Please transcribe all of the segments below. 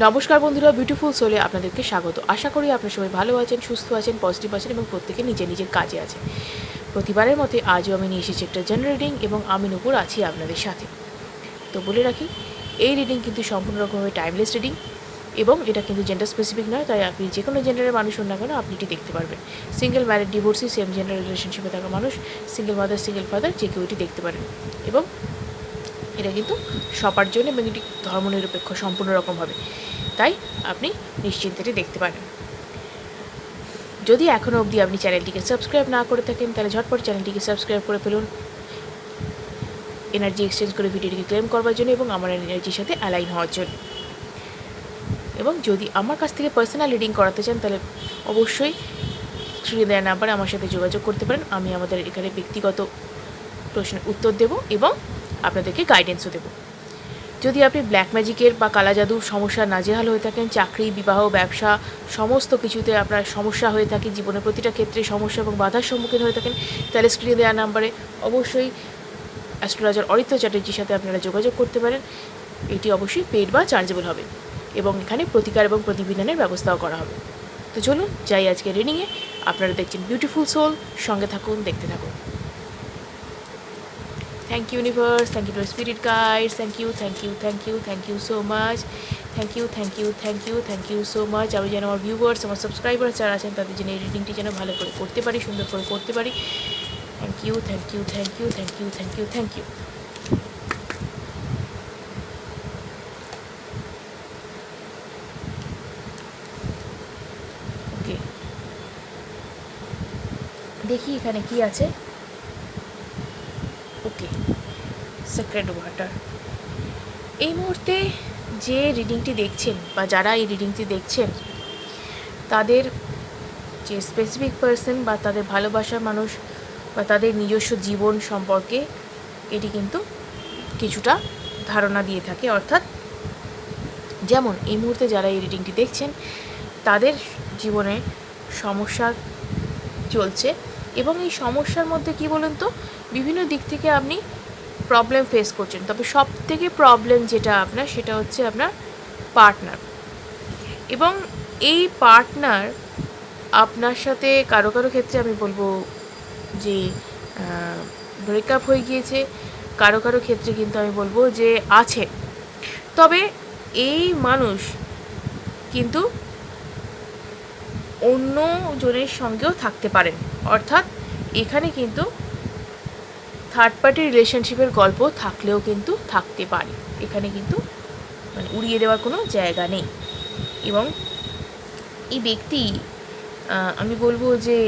নমস্কার বন্ধুরা বিউটিফুল সোলে আপনাদেরকে স্বাগত। আশা করি আপনার সবাই ভালো আছেন, সুস্থ আছেন পজিটিভ আছেন এবং প্রত্যেকে নিজের নিজের কাজে আছেন। প্রতিবারের মতে আজও আমি নিয়ে এসেছি একটা জেনারেল রিডিং এবং আমি নুপুর আছি আপনাদের সাথে। তো বলে রাখি, এই রিডিং কিন্তু সম্পূর্ণ রকমভাবে টাইমলেস রিডিং এবং এটা কিন্তু জেন্ডার স্পেসিফিক নয়, তাই আপনি যে কোনো জেন্ডারের মানুষ হন না কেন, আপনি এটি দেখতে পারবেন। Single married divorcee same gender রিলেশনশিপে থাকা মানুষ সিঙ্গেল মাদার সিঙ্গেল ফাদার যে কেউ এটি দেখতে পারেন। এবং এটা কিন্তু সবার জন্য এবং এটি ধর্মনিরপেক্ষ, সম্পূর্ণ রকম হবে। তাই আপনি নিশ্চিন্তে দেখতে পারেন। যদি এখনও অবধি আপনি চ্যানেলটিকে সাবস্ক্রাইব না করে থাকেন, তাহলে ঝটপট চ্যানেলটিকে সাবস্ক্রাইব করে ফেলুন। এনার্জি এক্সচেঞ্জ করে ভিডিওটিকে ক্লেম করবার জন্য এবং আমার এনার্জির সাথে অ্যালাইন হওয়ার জন্য। এবং যদি আমার কাছ থেকে পার্সোনাল রিডিং করাতে চান, তাহলে অবশ্যই স্ক্রিনে দেওয়া নাম্বারে আমার সাথে যোগাযোগ করতে পারেন। আমি আমাদের এখানে ব্যক্তিগত প্রশ্নের উত্তর দেব এবং আপনাদেরকে গাইডেন্সও দেবো। যদি আপনি ব্ল্যাক ম্যাজিকের বা কালা জাদুর সমস্যা নাজেহাল হয়ে থাকেন, চাকরি, বিবাহ, ব্যবসা, সমস্ত কিছুতে আপনার সমস্যা হয়ে থাকে জীবনের প্রতিটা ক্ষেত্রে সমস্যা এবং বাধার সম্মুখীন হয়ে থাকেন, তাহলে স্ক্রিনে দেওয়া নাম্বারে অবশ্যই অ্যাস্ট্রোলজার অরিত্য চ্যাটার্জির সাথে আপনারা যোগাযোগ করতে পারেন। এটি অবশ্যই পেড বা চার্জেবল হবে এবং এখানে প্রতিকার এবং প্রতিবিধানের ব্যবস্থাও করা হবে। তো চলুন, যাই আজকে রিডিংয়ে আপনারা দেখছেন বিউটিফুল সোল সঙ্গে থাকুন, দেখতে থাকুন। Thank you universe thank you to spirit guides thank you thank you thank you thank you so much thank you thank you thank you thank you so much আমি যেন আমার ভিউয়ার্স আমার subscriber যারা আছেন তাদের জন্য এই রিডিংটি যেন ভালো করে করতে পারি সুন্দর করে করতে পারি thank you thank you thank you thank you thank you thank you দেখি এখানে কি আছে ওকে সেক্রেট ওয়াটার এই মুহূর্তে যে রিডিংটি দেখছেন বা যারা এই রিডিংটি দেখছেন, তাদের যে স্পেসিফিক পার্সন বা তাদের ভালোবাসার মানুষ বা তাদের নিজস্ব জীবন সম্পর্কে এটি কিন্তু কিছুটা ধারণা দিয়ে থাকে। অর্থাৎ যেমন এই মুহূর্তে যারা এই রিডিংটি দেখছেন, তাদের জীবনে সমস্যা চলছে এবং এই সমস্যার মধ্যে কি বলুন তো? বিভিন্ন দিক থেকে আপনি প্রবলেম ফেস করছেন। তবে সব থেকে প্রবলেম যেটা আপনার, সেটা হচ্ছে আপনার পার্টনার এবং এই পার্টনার আপনার সাথে কারও কারও ক্ষেত্রে আমি বলব যে ব্রেকআপ হয়ে গিয়েছে। কারও কারও ক্ষেত্রে কিন্তু আমি বলব যে, আছে। তবে এই মানুষ কিন্তু অন্য জনের সঙ্গেও থাকতে পারেন। অর্থাৎ এখানে কিন্তু থার্ড পার্টি রিলেশনশিপের গল্প থাকলেও কিন্তু থাকতে পারে। এখানে কিন্তু মানে উড়িয়ে দেওয়ার কোনো জায়গা নেই। এবং এই ব্যক্তি আমি বলব যে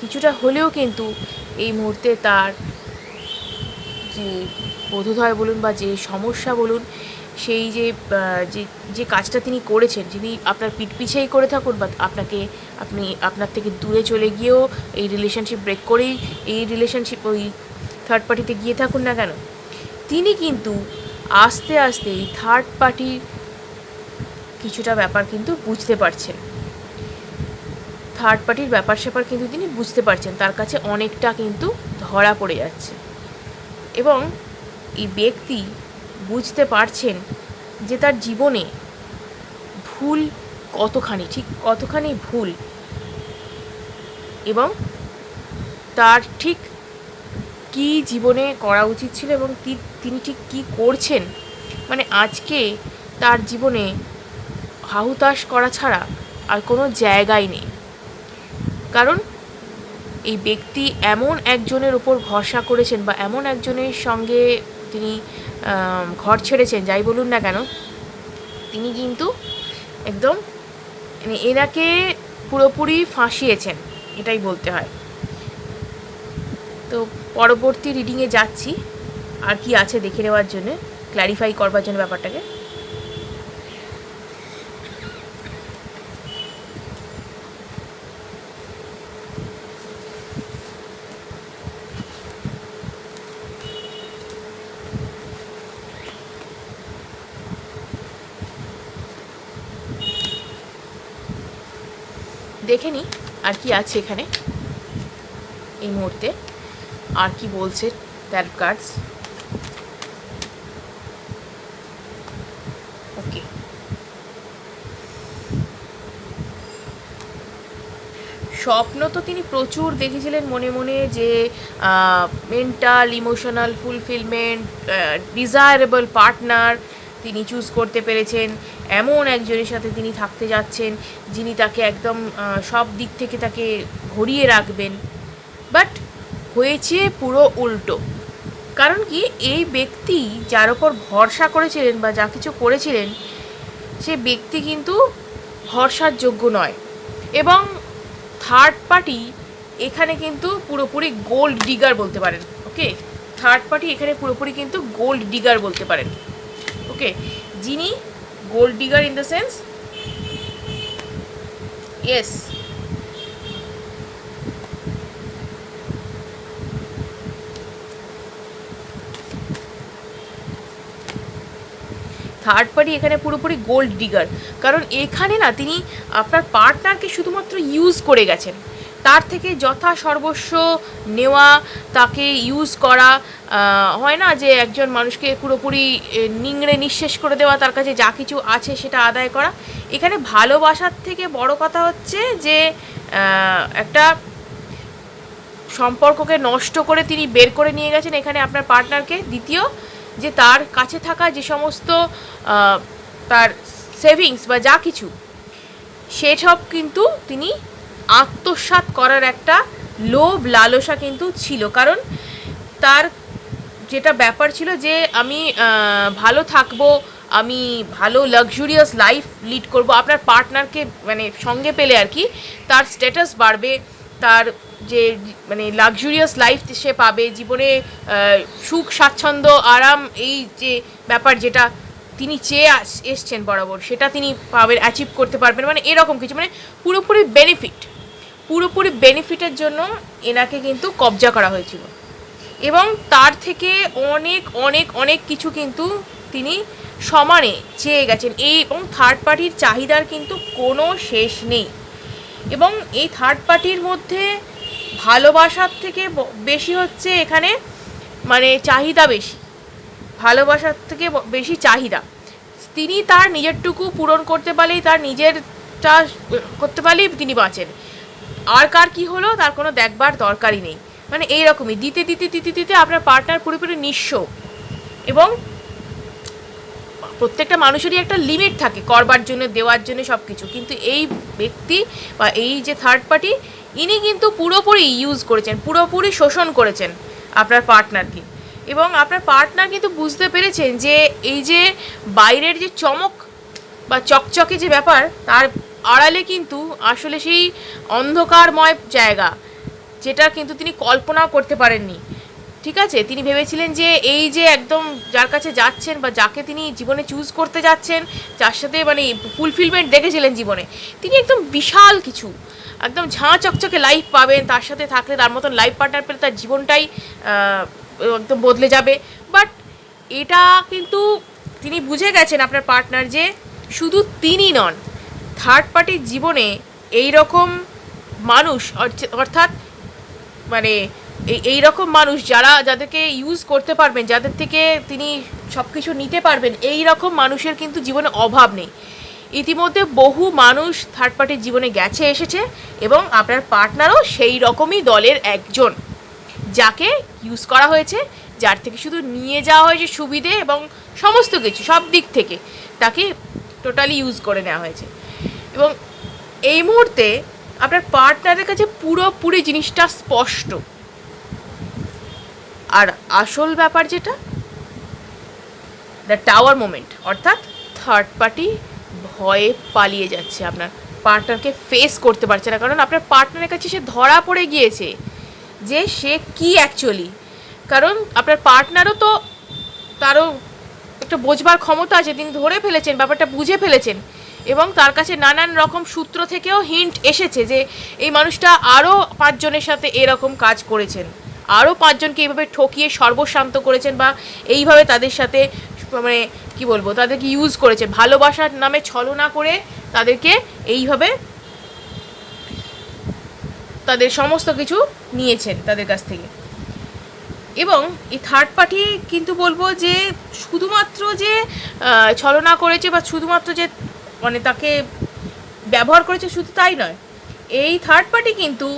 কিছুটা হলেও কিন্তু এই মুহূর্তে তার যে বোধোদয় বলুন বা যে সমস্যা বলুন, সেই যে যে কাজটা তিনি করেছেন যদি আপনার পিঠ পিছেই করে থাকুন বা আপনাকে, আপনি আপনার থেকে দূরে চলে গিয়েও এই রিলেশনশিপ ব্রেক করেই, এই রিলেশনশিপ ওই থার্ড পার্টিতে গিয়ে থাকুন না কেন? তিনি কিন্তু আস্তে আস্তে এই থার্ড পার্টির কিছুটা ব্যাপার কিন্তু বুঝতে পারছেন। থার্ড পার্টির ব্যাপার স্যাপার কিন্তু তিনি বুঝতে পারছেন, তার কাছে অনেকটা কিন্তু ধরা পড়ে যাচ্ছে। এবং এই ব্যক্তি বুঝতে পারছেন যে তার জীবনে ভুল কতখানি, ঠিক কতখানি ভুল এবং তার ঠিক কি জীবনে করা উচিত ছিল এবং তিনি ঠিক কী করছেন? মানে আজকে তার জীবনে হাহুতাশ করা ছাড়া আর কোনো জায়গাই নেই। কারণ এই ব্যক্তি এমন একজনের উপর ভরসা করেছেন বা এমন একজনের সঙ্গে তিনি ঘর ছেড়েছেন, যাই বলুন না কেন, তিনি কিন্তু একদম মানে এনাকে পুরোপুরি ফাঁসিয়েছেন, এটাই বলতে হয়। তো পরবর্তী রিডিংয়ে যাচ্ছি। আর কি আছে দেখে নেওয়ার জন্য? ক্ল্যারিফাই করবার জন্য ব্যাপারটাকে। দেখে নিই আর কি আছে এখানে। এই মুহূর্তে। আর কি বলছে ট্যারো কার্ডস ওকে স্বপ্ন তো তিনি প্রচুর দেখেছিলেন মনে মনে যে mental emotional fulfilment desirable partner তিনি চুজ করতে পেরেছেন। এমন একজনের সাথে তিনি থাকতে যাচ্ছেন, যিনি তাকে একদম সব দিক থেকে তাকে ভরিয়ে রাখবেন। বাট হয়েছে পুরো উল্টো। কারণ কি, এই ব্যক্তি যার ওপর ভরসা করেছিলেন বা যা কিছু করেছিলেন, সে ব্যক্তি কিন্তু ভরসার যোগ্য নয়। এবং থার্ড পার্টি এখানে কিন্তু পুরোপুরি গোল্ড ডিগার বলতে পারেন ওকে থার্ড পার্টি এখানে পুরোপুরি কিন্তু গোল্ড ডিগার বলতে পারেন ওকে যিনি gold digger in the sense yes third party এখানে পুরোপুরি গোল্ড ডিগার কারণ এখানে না তিনি আপনার পার্টনারকে শুধুমাত্র ইউজ করে গেছেন। তার থেকে যথা সর্বস্ব নেওয়া, তাকে ইউজ করা হয় না যে একজন মানুষকে পুরোপুরি নিংড়ে নিঃশেষ করে দেওয়া, তার কাছে যা কিছু আছে সেটা আদায় করা। এখানে ভালোবাসার থেকে বড় কথা হচ্ছে যে একটা সম্পর্ককে নষ্ট করে তিনি বের করে নিয়ে গেছেন এখানে আপনার পার্টনারকে দ্বিতীয় যে তার কাছে থাকা যে সমস্ত তার সেভিংস বা যা কিছু, সেসব কিন্তু তিনি আত্মসাৎ করার একটা লোভ, লালসা কিন্তু ছিল। কারণ তার যেটা ব্যাপার ছিল যে, আমি ভালো থাকব, আমি ভালো লাক্সুরিয়াস লাইফ লিড করব, আপনার পার্টনারকে মানে সঙ্গে পেলে আর কি, তার স্ট্যাটাস বাড়বে, তার যে মানে লাক্সুরিয়াস লাইফ সে পাবে, জীবনে সুখ, স্বাচ্ছন্দ্য, আরাম, এই যে ব্যাপার যেটা তিনি চেয়ে এসছেন বরাবর, সেটা তিনি পাবেন অ্যাচিভ করতে পারবেন মানে এরকম কিছু মানে পুরোপুরি বেনিফিট পুরোপুরি বেনিফিটের জন্য এনাকে কিন্তু কবজা করা হয়েছিল। এবং তার থেকে অনেক অনেক অনেক কিছু কিন্তু তিনি সমানে চেয়ে গেছেন। এই এবং থার্ড পার্টির চাহিদার কিন্তু কোনো শেষ নেই। এবং এই থার্ড পার্টির মধ্যে ভালোবাসার থেকে বেশি হচ্ছে এখানে মানে চাহিদা বেশি। ভালোবাসার থেকে বেশি চাহিদা। তিনি তার নিজেরটুকু পূরণ করতে পারলেই তার নিজেরটা করতে পারলেই তিনি বাঁচেন। আর কার কী হলো, তার কোনো দেখবার দরকারই নেই। মানে এইরকমই, দিতে দিতে দিতে দিতে আপনার পার্টনার পুরোপুরি নিঃস্ব। এবং প্রত্যেকটা মানুষেরই একটা লিমিট থাকে, করবার জন্য, দেওয়ার জন্য সব কিছু কিন্তু এই ব্যক্তি বা এই যে থার্ড পার্টি ইনি কিন্তু পুরোপুরি ইউজ করেছেন, পুরোপুরি শোষণ করেছেন আপনার পার্টনারকে এবং আপনার পার্টনার কিন্তু বুঝতে পেরেছেন যে এই যে বাইরের যে চমক বা চকচকে যে ব্যাপার, তার আড়ালে কিন্তু আসলে সেই অন্ধকারময় জায়গা, যেটা কিন্তু তিনি কল্পনাও করতে পারেননি। ঠিক আছে? তিনি ভেবেছিলেন যে এই যে একদম যার কাছে যাচ্ছেন বা যাকে তিনি জীবনে চুজ করতে যাচ্ছেন, যার সাথে মানে ফুলফিলমেন্ট দেখেছিলেন জীবনে, তিনি একদম বিশাল কিছু, একদম ঝাঁ চকচকে লাইফ পাবেন, তার সাথে থাকলে তার মতন লাইফ পার্টনার পেলে তার জীবনটাই একদম বদলে যাবে। বাট এটা কিন্তু তিনি বুঝে গেছেন আপনার পার্টনার যে শুধু তিনি নন থার্ড পার্টির জীবনে এই রকম মানুষ অর্থাৎ মানে এই এই রকম মানুষ যারা যাদেরকে ইউজ করতে পারবেন, যাদের থেকে তিনি সব কিছু নিতে পারবেন, এই রকম মানুষের কিন্তু জীবনে অভাব নেই। ইতিমধ্যে বহু মানুষ থার্ড পার্টির জীবনে গেছে, এসেছে এবং আপনার পার্টনারও সেই রকমই দলের একজন, যাকে ইউজ করা হয়েছে, যার থেকে শুধু নিয়ে যাওয়া হয়েছে সুবিধে এবং সমস্ত কিছু, সব দিক থেকে তাকে টোটালি ইউজ করে নেওয়া হয়েছে। এবং এই মুহূর্তে আপনার পার্টনারের কাছে পুরোপুরি জিনিসটা স্পষ্ট। আর আসল ব্যাপার যেটা? দ্য টাওয়ার মোমেন্ট অর্থাৎ থার্ড পার্টি ভয়ে পালিয়ে যাচ্ছে। আপনার পার্টনারকে ফেস করতে পারছে না, কারণ আপনার পার্টনারের কাছে সে ধরা পড়ে গিয়েছে যে সে কি অ্যাকচুয়ালি কারণ আপনার পার্টনারও তো তারও একটা বোঝবার ক্ষমতা আছে, তিনি ধরে ফেলেছেন, ব্যাপারটা বুঝে ফেলেছেন। এবং তার কাছে নানান রকম সূত্র থেকেও হিন্ট এসেছে যে এই মানুষটা আরও পাঁচজনের সাথে এরকম কাজ করেছেন। আরও পাঁচজনকে এইভাবে ঠকিয়ে সর্বশান্ত করেছেন বা এইভাবে তাদের সাথে মানে কি বলব, তাদেরকে ইউজ করেছে ভালোবাসার নামে ছলনা করে তাদেরকে এইভাবে তাদের সমস্ত কিছু নিয়েছেন তাদের কাছ থেকে। এবং এই থার্ড পার্টি কিন্তু বলব যে শুধুমাত্র যে ছলনা করেছে বা শুধুমাত্র যে মানে তাকে ব্যবহার করেছে শুধু তাই নয়, এই থার্ড পার্টি কিন্তু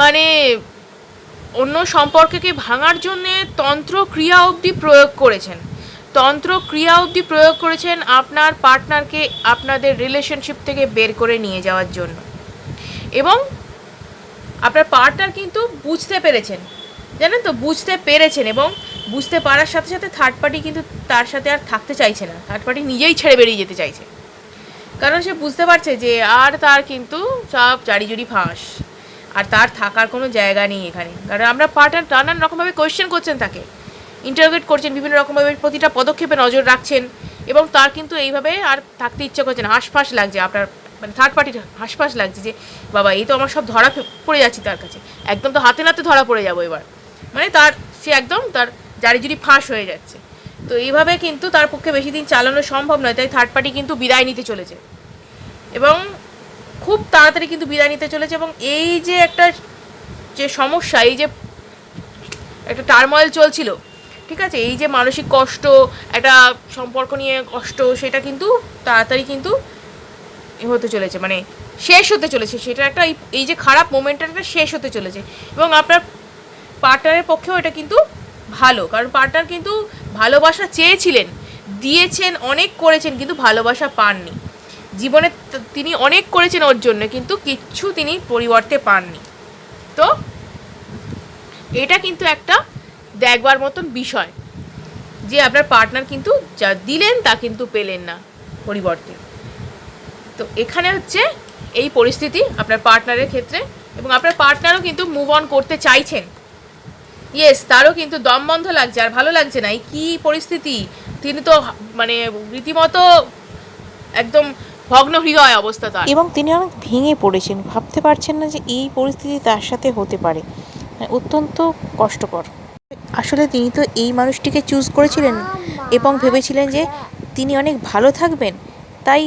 মানে অন্য সম্পর্ককে ভাঙার জন্যে তন্ত্র ক্রিয়া অবধি প্রয়োগ করেছেন। তন্ত্র ক্রিয়া অবধি প্রয়োগ করেছেন আপনার পার্টনারকে আপনাদের রিলেশনশিপ থেকে বের করে নিয়ে যাওয়ার জন্য। এবং আপনার পার্টনার কিন্তু বুঝতে পেরেছেন, জানেন তো? বুঝতে পেরেছেন এবং বুঝতে পারার সাথে সাথে থার্ড পার্টি কিন্তু তার সাথে আর থাকতে চাইছে না। থার্ড পার্টি নিজেই ছেড়ে বেরিয়ে যেতে চাইছে। কারণ সে বুঝতে পারছে যে আর তার কিন্তু সব জারিজুরি ফাঁস। আর তার থাকার কোনো জায়গা নেই এখানে। কারণ আমরা পার্টনার নানান রকমভাবে কোয়েশ্চেন করছেন তাকে। ইন্টারোগেট করছেন, বিভিন্ন রকমভাবে প্রতিটা পদক্ষেপে নজর রাখছেন এবং তার কিন্তু এইভাবে আর থাকতে ইচ্ছে করছে না। হাঁসফাঁস লাগছে, আপনার মানে থার্ড পার্টির হাঁসফাঁস লাগছে যে, বাবা, এই তো আমার সব ধরা পড়ে যাচ্ছি তার কাছে। একদম তো হাতে নাতে ধরা পড়ে যাব এবার। মানে তার, সে একদম তার জারি জুড়ি ফাঁস হয়ে যাচ্ছে। তো এইভাবে কিন্তু তার পক্ষে বেশি দিন চালানো সম্ভব নয়, তাই থার্ড পার্টি কিন্তু বিদায় নিতে চলেছে। এবং খুব তাড়াতাড়ি কিন্তু বিদায় নিতে চলেছে এবং এই যে একটা যে সমস্যা, এই যে একটা টার্ময়েল চলছিল, ঠিক আছে? এই যে মানসিক কষ্ট, একটা সম্পর্ক নিয়ে কষ্ট, সেটা কিন্তু তাড়াতাড়ি কিন্তু হতে চলেছে মানে শেষ হতে চলেছে। সেটা একটা এই- এই যে খারাপ মোমেন্টটা একটা শেষ হতে চলেছে। এবং আপনার পার্টনারের পক্ষেও এটা কিন্তু ভালো, কারণ পার্টনার কিন্তু ভালোবাসা চেয়েছিলেন, দিয়েছেন, অনেক করেছেন, কিন্তু ভালোবাসা পাননি। জীবনে তিনি অনেক করেছেন ওর জন্য, কিন্তু কিচ্ছু তিনি পরিবর্তে পাননি। তো এটা কিন্তু একটা দেখবার মতন বিষয়, যে আপনার পার্টনার কিন্তু যা দিলেন তা কিন্তু পেলেন না পরিবর্তে। তো এখানে হচ্ছে এই পরিস্থিতি আপনার পার্টনারের ক্ষেত্রে, এবং আপনার পার্টনারও কিন্তু মুভ অন করতে চাইছেন। ইয়েস তারও কিন্তু দম বন্ধ লাগছে, আর ভালো লাগছে না, এই কী পরিস্থিতি? তিনি তো মানে রীতিমতো একদম ভগ্ন হৃদয় অবস্থা তার। এবং তিনি অনেক ভেঙে পড়েছেন, ভাবতে পারছেন না যে এই পরিস্থিতি তার সাথে হতে পারে। মানে অত্যন্ত কষ্টকর। আসলে তিনি তো এই মানুষটিকে চুজ করেছিলেন এবং ভেবেছিলেন যে তিনি অনেক ভালো থাকবেন। তাই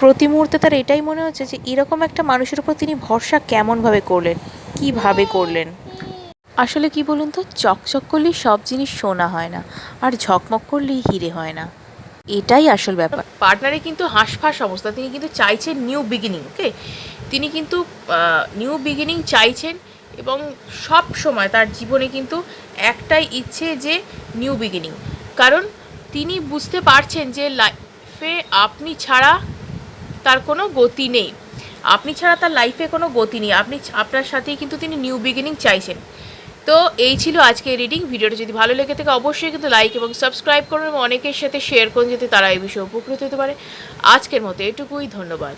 প্রতি মুহূর্তে তার এটাই মনে হচ্ছে যে এরকম একটা মানুষের উপর তিনি ভরসা কেমনভাবে করলেন, কীভাবে করলেন? আসলে কি বলুন তো, চকচক করলেই সব জিনিস সোনা হয় না, আর ঝকমক করলেই হিরে হয় না। এটাই আসল ব্যাপার। পার্টনারে কিন্তু হাঁসফাঁস অবস্থা। তিনি কিন্তু চাইছেন নিউ বিগিনিং, ওকে? তিনি কিন্তু নিউ বিগিনিং চাইছেন এবং সব সময় তার জীবনে কিন্তু একটাই ইচ্ছে যে নিউ বিগিনিং। কারণ তিনি বুঝতে পারছেন যে লাইফে আপনি ছাড়া তার কোনো গতি নেই। আপনি ছাড়া তার লাইফে কোনো গতি নেই। আপনি, আপনার সাথেই কিন্তু তিনি নিউ বিগিনিং চাইছেন। তো এই ছিল আজকে রিডিং ভিডিওটা যদি ভালো লেগে থাকে, অবশ্যই কিন্তু লাইক এবং সাবস্ক্রাইব করুন এবং অনেকের সাথে শেয়ার করুন, যাতে তারা এই বিষয়ে উপকৃত হতে পারে। আজকের মতো এটুকুই, ধন্যবাদ।